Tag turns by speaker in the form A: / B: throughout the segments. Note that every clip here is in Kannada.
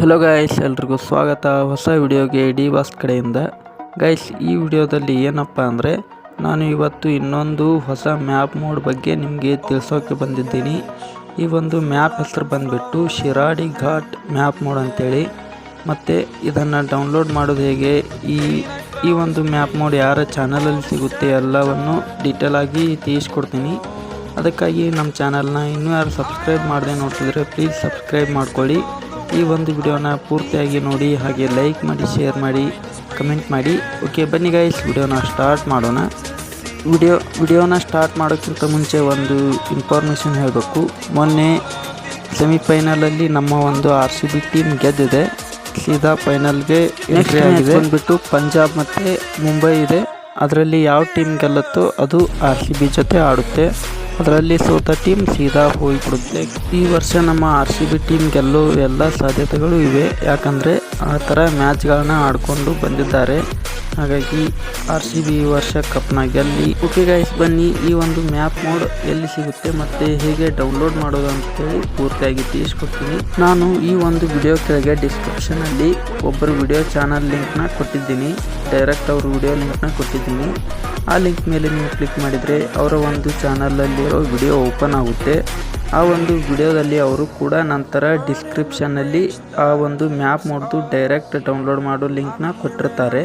A: ಹಲೋ ಗಾಯ್ಸ್ ಎಲ್ರಿಗೂ ಸ್ವಾಗತ. ಹೊಸ ವಿಡಿಯೋಗೆ ಡಿ ಬಾಸ್ ಕಡೆಯಿಂದ. ಗೈಸ್ ಈ ವಿಡಿಯೋದಲ್ಲಿ ಏನಪ್ಪ ಅಂದರೆ, ನಾನು ಇವತ್ತು ಇನ್ನೊಂದು ಹೊಸ ಮ್ಯಾಪ್ ಮೋಡ್ ಬಗ್ಗೆ ನಿಮಗೆ ತಿಳಿಸೋಕೆ ಬಂದಿದ್ದೀನಿ. ಈ ಒಂದು ಮ್ಯಾಪ್ ಹೆಸರು ಬಂದುಬಿಟ್ಟು ಶಿರಾಡಿ ಘಾಟ್ ಮ್ಯಾಪ್ ಮೋಡ್ ಅಂತೇಳಿ. ಮತ್ತು ಇದನ್ನು ಡೌನ್ಲೋಡ್ ಮಾಡೋದು ಹೇಗೆ? ಈ ಈ ಒಂದು ಮ್ಯಾಪ್ ಮೋಡ್ ಯಾರ ಚಾನಲಲ್ಲಿ ಸಿಗುತ್ತೆ ಎಲ್ಲವನ್ನು ಡೀಟೇಲ್ ಆಗಿ ತಿಳಿಸ್ಕೊಡ್ತೀನಿ. ಅದಕ್ಕಾಗಿ ನಮ್ಮ ಚಾನಲ್ನ ಇನ್ನೂ ಯಾರು ಸಬ್ಸ್ಕ್ರೈಬ್ ಮಾಡದೆ ನೋಡ್ತಿದ್ರೆ ಪ್ಲೀಸ್ ಸಬ್ಸ್ಕ್ರೈಬ್ ಮಾಡ್ಕೊಳ್ಳಿ. ಈ ಒಂದು ವಿಡಿಯೋನ ಪೂರ್ತಿಯಾಗಿ ನೋಡಿ ಹಾಗೆ ಲೈಕ್ ಮಾಡಿ ಶೇರ್ ಮಾಡಿ ಕಮೆಂಟ್ ಮಾಡಿ. ಓಕೆ ಬನ್ನಿ ಗೈಸ್ ವಿಡಿಯೋನ ಸ್ಟಾರ್ಟ್ ಮಾಡೋಣ. ವಿಡಿಯೋ ವಿಡಿಯೋನ ಸ್ಟಾರ್ಟ್ ಮಾಡೋಕ್ಕಿಂತ ಮುಂಚೆ ಒಂದು ಇನ್ಫಾರ್ಮೇಷನ್ ಹೇಳಬೇಕು. ಮೊನ್ನೆ ಸೆಮಿಫೈನಲಲ್ಲಿ ನಮ್ಮ ಒಂದು ಆರ್ ಸಿ ಬಿ ಟೀಮ್ ಗೆದ್ದಿದೆ. ಸೀದಾ ಫೈನಲ್ಗೆ ಎಂಟ್ರಿ ಆಗಿದೆ. ಅಂದ್ಬಿಟ್ಟು ಪಂಜಾಬ್ ಮತ್ತು ಮುಂಬೈ ಇದೆ. ಅದರಲ್ಲಿ ಯಾವ ಟೀಮ್ ಗೆಲ್ಲುತ್ತೋ ಅದು ಆರ್ ಸಿ ಬಿ ಜೊತೆ ಆಡುತ್ತೆ. ಅದರಲ್ಲಿ ಸೋತ ಟೀಮ್ ಸೀದಾ ಹೋಗಿಬಿಡುತ್ತೆ. ಈ ವರ್ಷ ನಮ್ಮ ಆರ್ ಸಿ ಬಿ ಟೀಮ್ ಗೆಲ್ಲೋ ಎಲ್ಲ ಸಾಧ್ಯತೆಗಳು ಇವೆ. ಯಾಕಂದರೆ ಆ ಥರ ಮ್ಯಾಚ್ಗಳನ್ನ ಆಡ್ಕೊಂಡು ಬಂದಿದ್ದಾರೆ. ಹಾಗಾಗಿ ಆರ್ ಸಿ ಬಿ ಈ ವರ್ಷ ಕಪ್ನ ಗೆಲ್ಲಿ. ಓಕೆ ಗೈಸ್ ಬನ್ನಿ ಈ ಒಂದು ಮ್ಯಾಪ್ ಮೋಡ್ ಎಲ್ಲಿ ಸಿಗುತ್ತೆ ಮತ್ತು ಹೇಗೆ ಡೌನ್ಲೋಡ್ ಮಾಡೋದು ಅಂತೇಳಿ ಪೂರ್ತಿಯಾಗಿ ತಿಳಿಸ್ಕೊಡ್ತೀನಿ. ನಾನು ಈ ಒಂದು ವಿಡಿಯೋ ಕೆಳಗೆ ಡಿಸ್ಕ್ರಿಪ್ಷನಲ್ಲಿ ಒಬ್ಬರು ವಿಡಿಯೋ ಚಾನಲ್ ಲಿಂಕ್ನ ಕೊಟ್ಟಿದ್ದೀನಿ. ಡೈರೆಕ್ಟ್ ಅವರು ವಿಡಿಯೋ ಲಿಂಕ್ನ ಕೊಟ್ಟಿದ್ದೀನಿ. ಆ ಲಿಂಕ್ ಮೇಲೆ ನೀವು ಕ್ಲಿಕ್ ಮಾಡಿದರೆ ಅವರ ಒಂದು ಚಾನಲಲ್ಲಿರೋ ವಿಡಿಯೋ ಓಪನ್ ಆಗುತ್ತೆ. ಆ ಒಂದು ವಿಡಿಯೋದಲ್ಲಿ ಅವರು ಕೂಡ ನಂತರ ಡಿಸ್ಕ್ರಿಪ್ಷನ್ನಲ್ಲಿ ಆ ಒಂದು ಮ್ಯಾಪ್ ಮೋಡ್ದು ಡೈರೆಕ್ಟ್ ಡೌನ್ಲೋಡ್ ಮಾಡೋ ಲಿಂಕ್ನ ಕೊಟ್ಟಿರ್ತಾರೆ.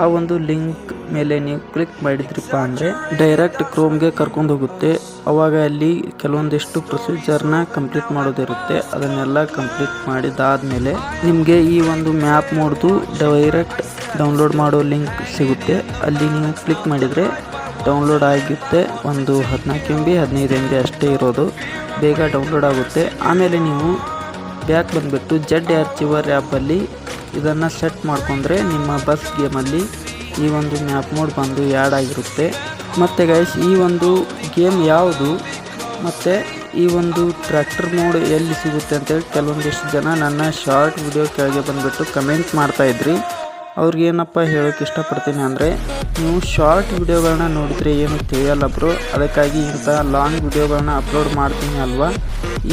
A: ಆ ಒಂದು ಲಿಂಕ್ ಮೇಲೆ ನೀವು ಕ್ಲಿಕ್ ಮಾಡಿದ್ರಪ್ಪ ಅಂದರೆ ಡೈರೆಕ್ಟ್ ಕ್ರೋಮ್ಗೆ ಕರ್ಕೊಂಡು ಹೋಗುತ್ತೆ. ಅವಾಗ ಅಲ್ಲಿ ಕೆಲವೊಂದಿಷ್ಟು ಪ್ರೊಸೀಜರ್ನ ಕಂಪ್ಲೀಟ್ ಮಾಡೋದಿರುತ್ತೆ. ಅದನ್ನೆಲ್ಲ ಕಂಪ್ಲೀಟ್ ಮಾಡಿದಾದ್ಮೇಲೆ ನಿಮಗೆ ಈ ಒಂದು ಮ್ಯಾಪ್ ಮೋಡ್ದು ಡೈರೆಕ್ಟ್ ಡೌನ್ಲೋಡ್ ಮಾಡೋ ಲಿಂಕ್ ಸಿಗುತ್ತೆ. ಅಲ್ಲಿ ನೀವು ಕ್ಲಿಕ್ ಮಾಡಿದರೆ ಡೌನ್ಲೋಡ್ ಆಗುತ್ತೆ ಒಂದು ಹದಿನಾಲ್ಕು ಎಂ ಬಿ ಹದಿನೈದು ಎಂ ಬಿ ಅಷ್ಟೇ ಇರೋದು. ಬೇಗ ಡೌನ್ಲೋಡ್ ಆಗುತ್ತೆ. ಆಮೇಲೆ ನೀವು ಬ್ಯಾಕ್ ಬಂದುಬಿಟ್ಟು ಜೆಡ್ ಆರ್ಚಿವರ್ ಆ್ಯಪಲ್ಲಿ ಇದನ್ನು ಸೆಟ್ ಮಾಡ್ಕೊಂಡ್ರೆ ನಿಮ್ಮ ಬಸ್ ಗೇಮಲ್ಲಿ ಈ ಒಂದು ಮ್ಯಾಪ್ ಮೋಡ್ ಬಂದು ಆ್ಯಡ್ ಆಗಿರುತ್ತೆ. ಮತ್ತು ಗೈಸ್ ಈ ಒಂದು ಗೇಮ್ ಯಾವುದು? ಮತ್ತು ಈ ಒಂದು ಟ್ರ್ಯಾಕ್ಟರ್ ಮೋಡ್ ಎಲ್ಲಿ ಸಿಗುತ್ತೆ ಅಂತೇಳಿ ಕೆಲವೊಂದಿಷ್ಟು ಜನ ನನ್ನ ಶಾರ್ಟ್ ವಿಡಿಯೋ ಕೆಳಗೆ ಬಂದುಬಿಟ್ಟು ಕಮೆಂಟ್ ಮಾಡ್ತಾಯಿದ್ರಿ ಅವ್ರಿಗೇನಪ್ಪ ಹೇಳೋಕೆ ಇಷ್ಟಪಡ್ತೀನಿ ಅಂದರೆ, ನೀವು ಶಾರ್ಟ್ ವಿಡಿಯೋಗಳನ್ನ ನೋಡಿದರೆ ಏನು ತಿಳಿಯಲ್ಲ ಬ್ರೋ ಅದಕ್ಕಾಗಿ ಇಂಥ ಲಾಂಗ್ ವಿಡಿಯೋಗಳನ್ನ ಅಪ್ಲೋಡ್ ಮಾಡ್ತೀನಿ ಅಲ್ವಾ?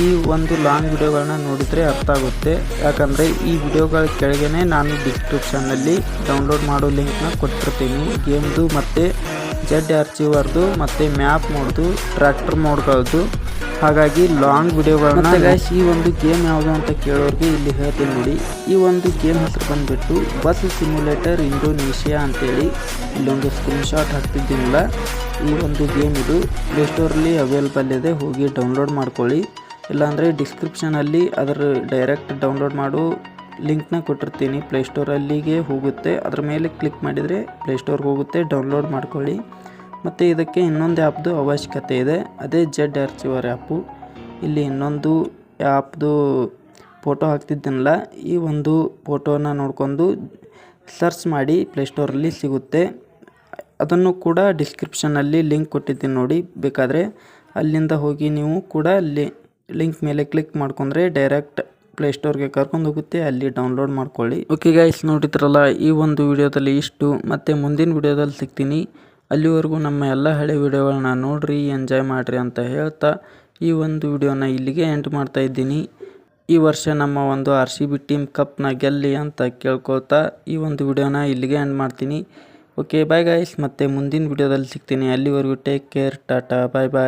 A: ಈ ಒಂದು ಲಾಂಗ್ ವಿಡಿಯೋಗಳನ್ನ ನೋಡಿದರೆ ಅರ್ಥ ಆಗುತ್ತೆ. ಯಾಕಂದರೆ ಈ ವಿಡಿಯೋಗಳ ಕೆಳಗೇ ನಾನು ಡಿಸ್ಕ್ರಿಪ್ಷನ್ನಲ್ಲಿ ಡೌನ್ಲೋಡ್ ಮಾಡೋ ಲಿಂಕ್ನ ಕೊಟ್ಟಿರ್ತೀನಿ. ಗೇಮ್ದು ಮತ್ತು ಜೆಡ್ ಆರ್ಚಿವರ್ದು ಮತ್ತು ಮ್ಯಾಪ್ ಮೋಡ್ದು ಟ್ರ್ಯಾಕ್ಟರ್ ಮೋಡ್ಗಳದ್ದು ಹಾಗಾಗಿ ಲಾಂಗ್ ವಿಡಿಯೋಗಳನ್ನ ಈ ಒಂದು ಗೇಮ್ ಯಾವುದು ಅಂತ ಕೇಳೋರಿಗೆ ಇಲ್ಲಿ ಹೇಳ್ತೀನಿ ನೋಡಿ. ಈ ಒಂದು ಗೇಮ್ ಹೆಸರು ಬಂದ್ಬಿಟ್ಟು ಬಸ್ ಸಿಮ್ಯುಲೇಟರ್ ಇಂಡೋನೇಷಿಯಾ ಅಂತೇಳಿ ಇಲ್ಲೊಂದು ಸ್ಕ್ರೀನ್ ಶಾಟ್ ಹಾಕ್ತಿದ್ದೀನಲ್ಲ. ಈ ಒಂದು ಗೇಮ್ ಇದು ಪ್ಲೇಸ್ಟೋರಲ್ಲಿ ಅವೈಲೇಬಲ್ ಇದೆ ಹೋಗಿ ಡೌನ್ಲೋಡ್ ಮಾಡ್ಕೊಳ್ಳಿ. ಇಲ್ಲಾಂದರೆ ಡಿಸ್ಕ್ರಿಪ್ಷನಲ್ಲಿ ಅದರ ಡೈರೆಕ್ಟ್ ಡೌನ್ಲೋಡ್ ಮಾಡು. ಲಿಂಕ್ನ ಕೊಟ್ಟಿರ್ತೀನಿ ಪ್ಲೇಸ್ಟೋರಲ್ಲಿಗೆ ಹೋಗುತ್ತೆ. ಅದರ ಮೇಲೆ ಕ್ಲಿಕ್ ಮಾಡಿದರೆ ಪ್ಲೇಸ್ಟೋರ್ಗೆ ಹೋಗುತ್ತೆ ಡೌನ್ಲೋಡ್ ಮಾಡ್ಕೊಳ್ಳಿ. ಮತ್ತು ಇದಕ್ಕೆ ಇನ್ನೊಂದು ಆ್ಯಪ್ದು ಅವಶ್ಯಕತೆ ಇದೆ. ಅದೇ ಜೆಡ್ ಆರ್ಚಿವರ್ ಆ್ಯಪು. ಇಲ್ಲಿ ಇನ್ನೊಂದು ಆ್ಯಪ್ದು ಫೋಟೋ ಹಾಕ್ತಿದ್ದೀನಲ್ಲ, ಈ ಒಂದು ಫೋಟೋನ ನೋಡ್ಕೊಂಡು ಸರ್ಚ್ ಮಾಡಿ ಪ್ಲೇಸ್ಟೋರಲ್ಲಿ ಸಿಗುತ್ತೆ. ಅದನ್ನು ಕೂಡ ಡಿಸ್ಕ್ರಿಪ್ಷನಲ್ಲಿ ಲಿಂಕ್ ಕೊಟ್ಟಿದ್ದೀನಿ ನೋಡಿ, ಬೇಕಾದರೆ ಅಲ್ಲಿಂದ ಹೋಗಿ ನೀವು ಕೂಡ ಅಲ್ಲಿ ಲಿಂಕ್ ಮೇಲೆ ಕ್ಲಿಕ್ ಮಾಡ್ಕೊಂಡ್ರೆ ಡೈರೆಕ್ಟ್ ಪ್ಲೇಸ್ಟೋರ್ಗೆ ಕರ್ಕೊಂಡು ಹೋಗುತ್ತೆ, ಅಲ್ಲಿ ಡೌನ್ಲೋಡ್ ಮಾಡ್ಕೊಳ್ಳಿ. ಓಕೆ ಗೈಸ್ ನೋಡಿದ್ರಲ್ಲ, ಈ ಒಂದು ವಿಡಿಯೋದಲ್ಲಿ ಇಷ್ಟು. ಮತ್ತು ಮುಂದಿನ ವಿಡಿಯೋದಲ್ಲಿ ಸಿಗ್ತೀನಿ. ಅಲ್ಲಿವರೆಗೂ ನಮ್ಮ ಎಲ್ಲ ಹಳೆ ವಿಡಿಯೋಗಳನ್ನ ನೋಡ್ರಿ, ಎಂಜಾಯ್ ಮಾಡಿರಿ ಅಂತ ಹೇಳ್ತಾ ಈ ಒಂದು ವಿಡಿಯೋನ ಇಲ್ಲಿಗೆ ಎಂಟ್ ಮಾಡ್ತಾ ಇದ್ದೀನಿ. ಈ ವರ್ಷ ನಮ್ಮ ಒಂದು ಆರ್ ಸಿ ಬಿ ಟೀಮ್ ಕಪ್ನ ಗೆಲ್ಲಿ ಅಂತ ಕೇಳ್ಕೊಳ್ತಾ ಈ ಒಂದು ವಿಡಿಯೋನ ಇಲ್ಲಿಗೆ ಎಂಡ್ ಮಾಡ್ತೀನಿ. ಓಕೆ ಬಾಯ್ ಗಾಯ್ಸ್ ಮತ್ತೆ ಮುಂದಿನ ವಿಡಿಯೋದಲ್ಲಿ ಸಿಗ್ತೀನಿ. ಅಲ್ಲಿವರೆಗೂ take care tata bye bye